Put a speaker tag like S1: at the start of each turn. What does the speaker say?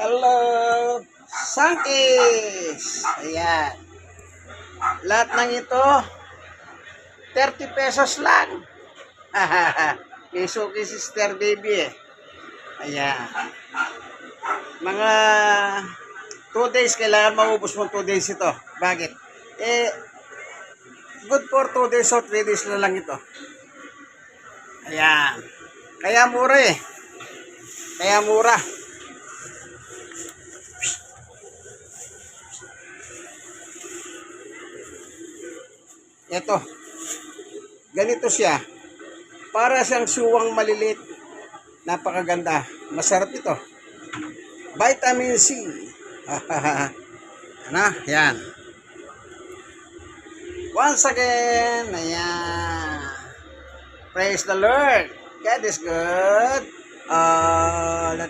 S1: Hello, Sankis! Ayan. Lahat ng ito, 30 pesos lang. May suki sister baby eh. Ayan. Mga 2 days, kailangan maubos mo 2 days ito. Bakit? Eh, good for 2 days or 3 days na lang ito. Ayan. Kaya mura eh. Kaya mura. Ito. Ganito siya. Para siyang suwang malilit. Napakaganda. Masarap ito. Vitamin C. ano? Yan. Once again, ayan. Praise the Lord. God is good all the time.